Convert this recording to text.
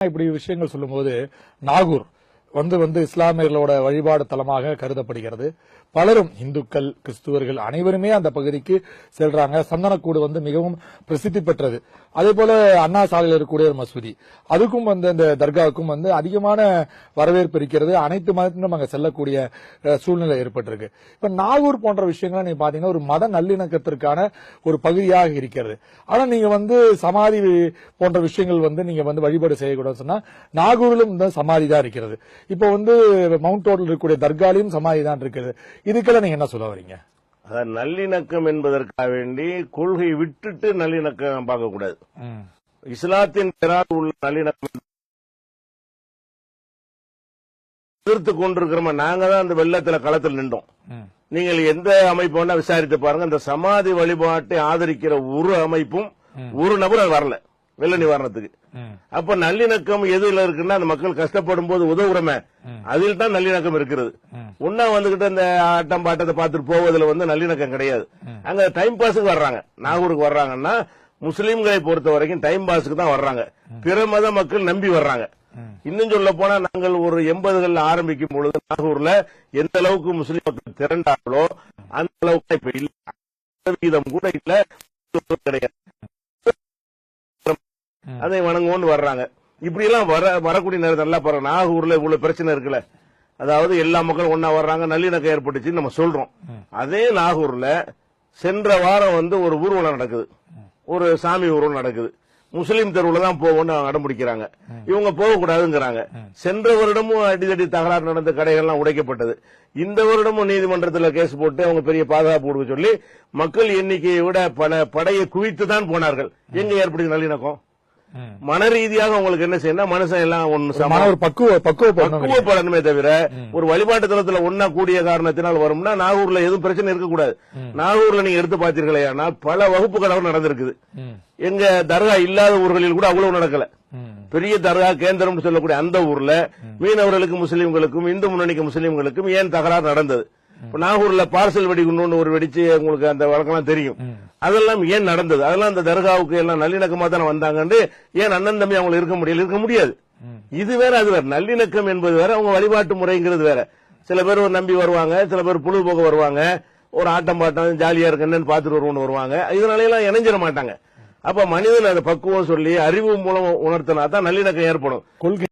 இப்படி விஷயங்கள் சொல்லும்போது நாகூர் வந்து வந்து இஸ்லாமியர்களோட வழிபாடு தலமாக கருதப்படுகிறது. பலரும் இந்துக்கள் கிறிஸ்துவர்கள் அனைவருமே அந்த பகுதிக்கு செல்றாங்க. சந்தனக்கூடு வந்து மிகவும் பிரசித்தி பெற்றது. அதே போல அண்ணா சாலையில் இருக்கக்கூடிய ஒரு மசூதி. அதுக்கும் வந்து இந்த தர்காவுக்கும் வந்து அதிகமான வரவேற்பு இருக்கிறது. அனைத்து மதத்திலும் அங்க செல்லக்கூடிய சூழ்நிலை ஏற்பட்டிருக்கு. இப்ப நாகூர் போன்ற விஷயங்கள் நீங்க பாத்தீங்கன்னா ஒரு மத நல்லிணக்கத்திற்கான ஒரு பகுதியாக இருக்கிறது. ஆனா நீங்க வந்து சமாதி போன்ற விஷயங்கள் வந்து நீங்க வந்து வழிபாடு செய்யக்கூடாதுன்னு சொன்னா நாகூரிலும் இந்த சமாதி தான் இருக்கிறது. இப்போ வந்து மவுண்ட் ரோட்ல இருக்கக்கூடிய தர்காலையும் சமாதி தான் இருக்கிறது இதுக்கெல்லாம் நீங்க என்ன சொல்ல வரீங்க? அதான் நல்லிணக்கம் என்பதற்காக வேண்டி கொள்கை விட்டுட்டு நல்லிணக்கம் பார்க்கக்கூடாது. இஸ்லாத்தின் பெயரால் உள்ள நல்லிணக்கம் எதிர்த்து கொண்டிருக்கிறோமா நாங்க தான் அந்த வெள்ளத்துல களத்தில் நின்றோம். ம். நீங்கள் எந்த அமைப்பு வேணா விசாரித்து பாருங்க. அந்த சமாதி வழிபாட்டை ஆதரிக்கிற ஒரு அமைப்பும் ஒரு நபர் வரல. வெள்ள நிவாரணத்துக்கு. அப்ப நல்லிணக்கம் எதுல இருக்குன்னா அந்த மக்கள் கஷ்டப்படும் போது உதவுறமே அதில் தான் நல்லிணக்கம் இருக்கிறது. ஒன்னா வந்துகிட்டு அந்த ஆட்டம் பாட்டத்தை பார்த்துட்டு போவதுல வந்து நல்லிணக்கம் கிடையாது. அங்க டைம் பாஸுக்கு வர்றாங்க. நாகூருக்கு வர்றாங்கன்னா முஸ்லீம்களை பொறுத்த வரைக்கும் டைம் பாஸுக்கு தான் வர்றாங்க. பிற மத மக்கள் நம்பி வர்றாங்க. இன்னும் சொல்ல போனா நாங்கள் ஒரு எண்பதுகள் ஆரம்பிக்கும் பொழுது நாகூர்ல எந்த அளவுக்கு முஸ்லீம் மக்கள் திரண்டாங்களோ அந்த அளவுக்கு இப்ப இல்ல. சதவீதம் கூட இல்ல. கிடையாது அதை வணங்குவோன்னு வர்றாங்க. இப்படி எல்லாம் வர வரக்கூடிய நேரம் நல்லா பாருங்க நாகூர்ல இவ்வளவு பிரச்சனை இருக்குல்ல. அதாவது எல்லா மக்களும் ஒன்னா வர்றாங்க நல்லிணக்கம் ஏற்பட்டுச்சுன்னு நம்ம சொல்றோம். அதே நாகூர்ல சென்ற வாரம் வந்து ஒரு ஊர்வலம் நடக்குது. ஒரு சாமி ஊர்வலம் நடக்குது. முஸ்லீம் தெருவுல தான் போவோம்னு அடம்பிடிக்கிறாங்க. இவங்க போகக்கூடாதுங்கிறாங்க. சென்ற வருடமும் அடிதடி தகராறு நடந்த கடைகள்லாம் உடைக்கப்பட்டது. இந்த வருடமும் நீதிமன்றத்தில் கேஸ் போட்டு அவங்க பெரிய பாதுகாப்பு கொடுக்க சொல்லி மக்கள் எண்ணிக்கையை விட பல படையை குவித்து தான் போனார்கள். எங்க ஏற்படுது நல்லிணக்கம்? மன ரீதியாக உங்களுக்கு என்ன செய்யணும் மனுஷன் எல்லாம் ஒன்னு ஒரு பக்குவ பக்குவப்படணும் பக்குவப்படணுமே தவிர ஒரு வழிபாட்டு தளத்துல ஒன்னா கூடிய காரணத்தினால் வரும்னா நாகூர்ல எதுவும் பிரச்சனை இருக்கக்கூடாது. நாகூர்ல நீங்க எடுத்து பார்த்தீர்களே ஆனால் பல வகுப்பு கலவரம் நடந்திருக்குது. எங்க தர்கா இல்லாத ஊர்களில் கூட அவ்வளவு நடக்கல. பெரிய தர்கா கேந்திரம் சொல்லக்கூடிய அந்த ஊர்ல மீனவர்களுக்கும் முஸ்லீம்களுக்கும் இந்து முன்னணிக்கு முஸ்லீம்களுக்கும் ஏன் தகராறு நடந்தது? இப்ப நாகூர்ல பார்சல் வெடிக்கணும்னு ஒரு வெடிச்சு உங்களுக்கு அந்த வழக்கம்லாம் தெரியும். அதெல்லாம் ஏன் நடந்தது? அதெல்லாம் அந்த தர்காவுக்கு எல்லாம் நல்லிணக்கமா தானே வந்தாங்கன்னு ஏன் அண்ணன் தம்பி அவங்களுக்கு இருக்க முடியல? இருக்க முடியாது. இது வேற அது வேற. நல்லிணக்கம் என்பது வேற அவங்க வழிபாட்டு முறைங்கிறது வேற. சில பேர் ஒரு நம்பி வருவாங்க சில பேர் பொழுதுபோக்க வருவாங்க. ஒரு ஆட்டம் பாட்டம் ஜாலியா இருக்கு என்னன்னு பார்த்துட்டு வருவோம்னு வருவாங்க. இதனால எல்லாம் இணைஞ்சிட மாட்டாங்க. அப்ப மனிதன் அதை பக்குவம் சொல்லி அறிவு மூலம் உணர்த்தினா தான் நல்லிணக்கம் ஏற்படும். கொள்கை